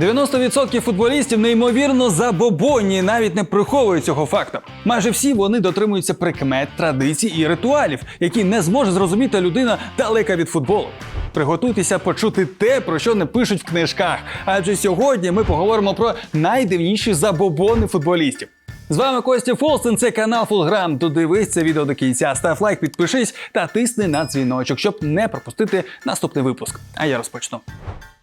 90% футболістів неймовірно забобонні навіть не приховують цього факту. Майже всі вони дотримуються прикмет, традицій і ритуалів, які не зможе зрозуміти людина далека від футболу. Приготуйтеся почути те, про що не пишуть в книжках. Адже сьогодні ми поговоримо про найдивніші забобони футболістів. З вами Костя Фолстен, це канал Фулграм. Додивись це відео до кінця. Став лайк, підпишись та тисни на дзвіночок, щоб не пропустити наступний випуск. А я розпочну.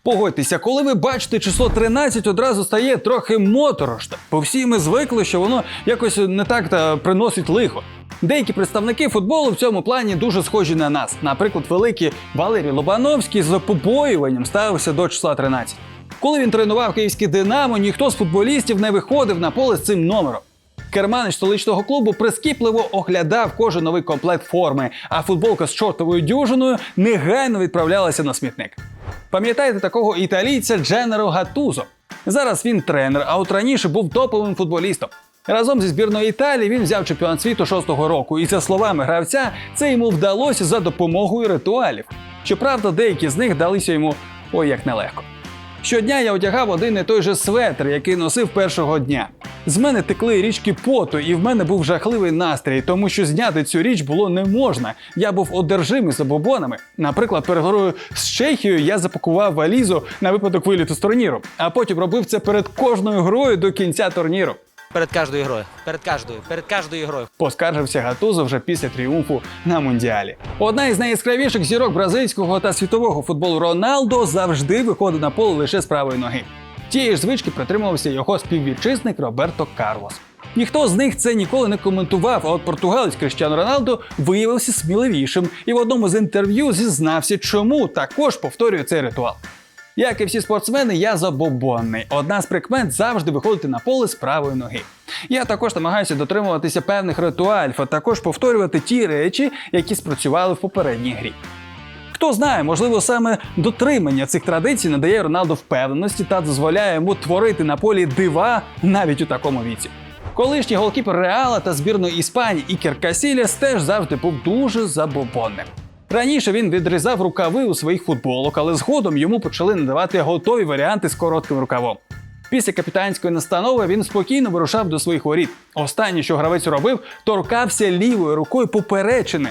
Погодьтеся, коли ви бачите число 13, одразу стає трохи моторошно, бо всі ми звикли, що воно якось не так та приносить лихо. Деякі представники футболу в цьому плані дуже схожі на нас. Наприклад, великий Валерій Лобановський з побоюванням ставився до числа 13. Коли він тренував київське Динамо, ніхто з футболістів не виходив на поле з цим номером. Керманич столичного клубу прискіпливо оглядав кожен новий комплект форми, а футболка з чортовою дюжиною негайно відправлялася на смітник. Пам'ятаєте такого італійця Дженеро Гатузо? Зараз він тренер, а от раніше був топовим футболістом. Разом зі збірною Італії він взяв чемпіонат світу шостого року, і за словами гравця, це йому вдалося за допомогою ритуалів. Щоправда, деякі з них далися йому ой як нелегко. Щодня я одягав один і той же светр, який носив першого дня. З мене текли річки поту, і в мене був жахливий настрій, тому що зняти цю річ було не можна. Я був одержимий забобонами. Наприклад, перед грою з Чехією я запакував валізу на випадок виліту з турніру, а потім робив це перед кожною грою до кінця турніру. Перед кожною грою. Перед кожною, перед кожною грою. Поскаржився Гатузо вже після тріумфу на мундіалі. Одна із найяскравіших зірок бразильського та світового футболу Роналдо завжди виходить на поле лише з правої ноги. Тієї ж звички притримувався його співвітчизник Роберто Карлос. Ніхто з них це ніколи не коментував, а от португалець Кріштіану Роналдо виявився сміливішим і в одному з інтерв'ю зізнався, чому також повторює цей ритуал. Як і всі спортсмени, я забобонний. Одна з прикмет завжди виходити на поле з правої ноги. Я також намагаюся дотримуватися певних ритуалів, а також повторювати ті речі, які спрацювали в попередній грі. Хто знає, можливо, саме дотримання цих традицій надає Роналду впевненості та дозволяє йому творити на полі дива навіть у такому віці. Колишній голкіпер Реала та збірної Іспанії Ікер Касіліас теж завжди був дуже забобонним. Раніше він відрізав рукави у своїх футболок, але згодом йому почали надавати готові варіанти з коротким рукавом. Після капітанської настанови він спокійно вирушав до своїх воріт. Останнє, що гравець робив, торкався лівою рукою поперечини.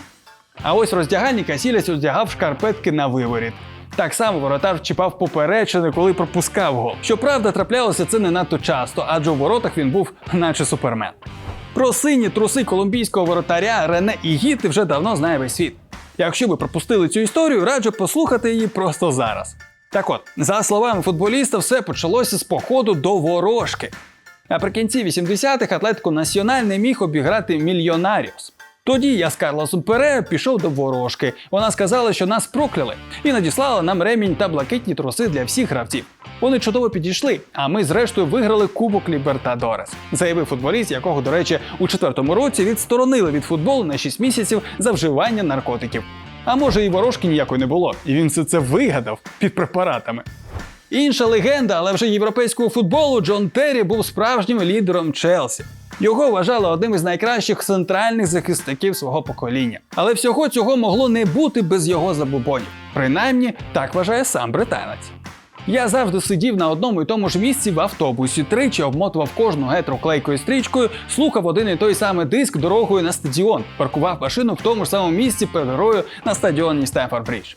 А ось роздягальні Касілясь одягав шкарпетки на виворіт. Так само воротар чіпав поперечини, коли пропускав гол. Щоправда, траплялося це не надто часто, адже у воротах він був наче супермен. Про сині труси колумбійського воротаря Рене Ігіти вже давно знає весь світ. Якщо ви пропустили цю історію, раджу послухати її просто зараз. Так от, за словами футболіста, все почалося з походу до ворожки. Наприкінці 80-х Атлетико Національ не міг обіграти мільйонаріус. Тоді я з Карлосом Пере пішов до ворожки. Вона сказала, що нас прокляли, і надіслала нам ремінь та блакитні труси для всіх гравців. Вони чудово підійшли, а ми зрештою виграли Кубок Лібертадорес, заявив футболіст, якого, до речі, у четвертому році відсторонили від футболу на 6 місяців за вживання наркотиків. А може, і ворожки ніякої не було, і він все це вигадав під препаратами. Інша легенда, але вже європейського футболу Джон Террі був справжнім лідером Челсі. Його вважали одним із найкращих центральних захисників свого покоління. Але всього цього могло не бути без його забубонів. Принаймні, так вважає сам британець. Я завжди сидів на одному і тому ж місці в автобусі, тричі обмотував кожну гетру клейкою стрічкою, слухав один і той самий диск дорогою на стадіон, паркував машину в тому ж самому місці перед грою на стадіоні Стемфорд Брідж.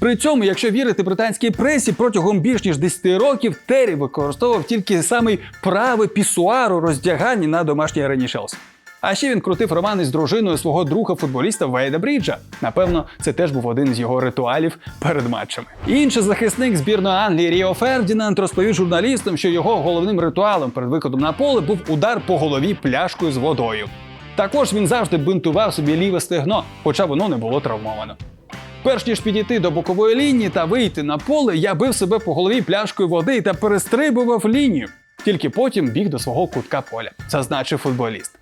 При цьому, якщо вірити британській пресі, протягом більш ніж 10 років Террі використовував тільки самий правий пісуар у роздяганні на домашній арені Челсі. А ще він крутив романи з дружиною свого друга футболіста Вейда Бріджа. Напевно, це теж був один з його ритуалів перед матчами. Інший захисник збірної Англії Ріо Фердінанд розповів журналістам, що його головним ритуалом перед виходом на поле був удар по голові пляшкою з водою. Також він завжди бинтував собі ліве стегно, хоча воно не було травмовано. Перш ніж підійти до бокової лінії та вийти на поле, я бив себе по голові пляшкою води та перестрибував лінію. Тільки потім біг до свого кутка поля, зазначив футболіст.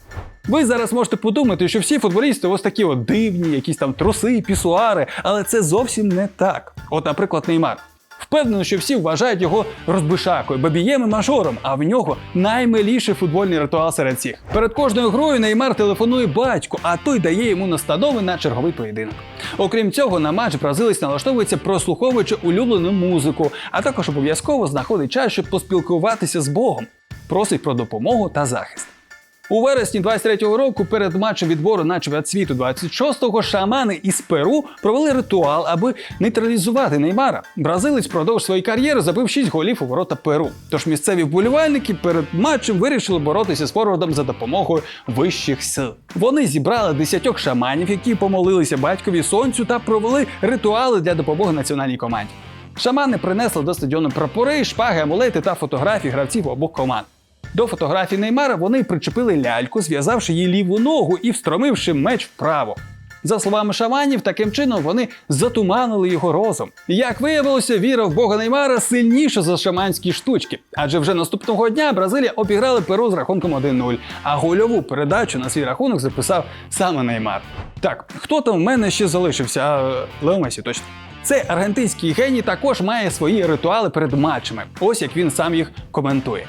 Ви зараз можете подумати, що всі футболісти ось такі от дивні, якісь там труси, пісуари, але це зовсім не так. От, наприклад, Неймар. Впевнено, що всі вважають його розбишакою, бабієм і мажором, а в нього наймиліший футбольний ритуал серед всіх. Перед кожною грою Неймар телефонує батьку, а той дає йому настанови на черговий поєдинок. Окрім цього, на матч бразилець налаштовується прослуховуючи улюблену музику, а також обов'язково знаходить час, щоб поспілкуватися з Богом, просить про допомогу та захист. У вересні 23-го року перед матчем відбору на чемпіонат світу 26-го шамани із Перу провели ритуал, аби нейтралізувати Неймара. Бразилець впродовж своєї кар'єри забив 6 голів у ворота Перу. Тож місцеві вболівальники перед матчем вирішили боротися з форвардом за допомогою вищих сил. Вони зібрали 10 шаманів, які помолилися батькові сонцю та провели ритуали для допомоги національній команді. Шамани принесли до стадіону прапори, шпаги, амулети та фотографії гравців обох команд. До фотографії Неймара вони причепили ляльку, зв'язавши її ліву ногу і встромивши меч вправо. За словами шаманів, таким чином вони затуманили його розум. Як виявилося, віра в Бога Неймара сильніша за шаманські штучки. Адже вже наступного дня Бразилія обіграли Перу з рахунком 1-0, а гольову передачу на свій рахунок записав саме Неймар. Так, хто там в мене ще залишився? Лео Месі, точно. Цей аргентинський геній також має свої ритуали перед матчами. Ось як він сам їх коментує.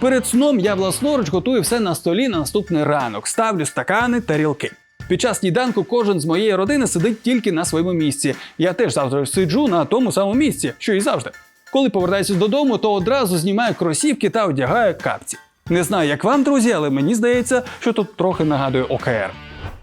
Перед сном я власноруч готую все на столі на наступний ранок, ставлю стакани, тарілки. Під час сніданку кожен з моєї родини сидить тільки на своєму місці. Я теж завжди сиджу на тому самому місці, що і завжди. Коли повертаюся додому, то одразу знімаю кросівки та одягаю капці. Не знаю, як вам, друзі, але мені здається, що тут трохи нагадує ОКР.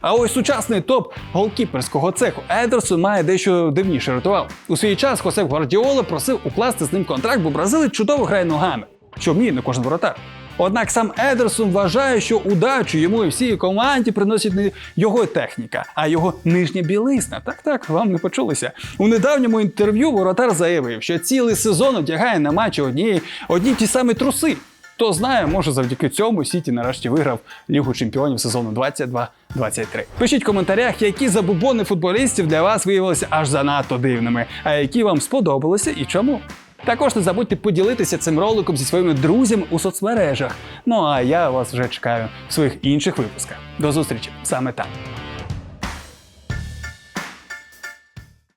А ось сучасний топ голкіперського цеху Едерсон має дещо дивніший ритуал. У свій час Хосеп Гвардіола просив укласти з ним контракт, бо бразилець чудово грає ногами, що вміє не кожен воротар. Однак сам Едерсон вважає, що удачу йому і всій команді приносить не його техніка, а його нижня білизна. Так, так, вам не почулося. У недавньому інтерв'ю воротар заявив, що цілий сезон одягає на матчі одні, одні ті самі труси. Хто знає, може завдяки цьому Сіті нарешті виграв Лігу чемпіонів сезону 22-23. Пишіть в коментарях, які забубони футболістів для вас виявилися аж занадто дивними, а які вам сподобалися і чому. Також не забудьте поділитися цим роликом зі своїми друзями у соцмережах. Ну а я вас вже чекаю в своїх інших випусках. До зустрічі саме там.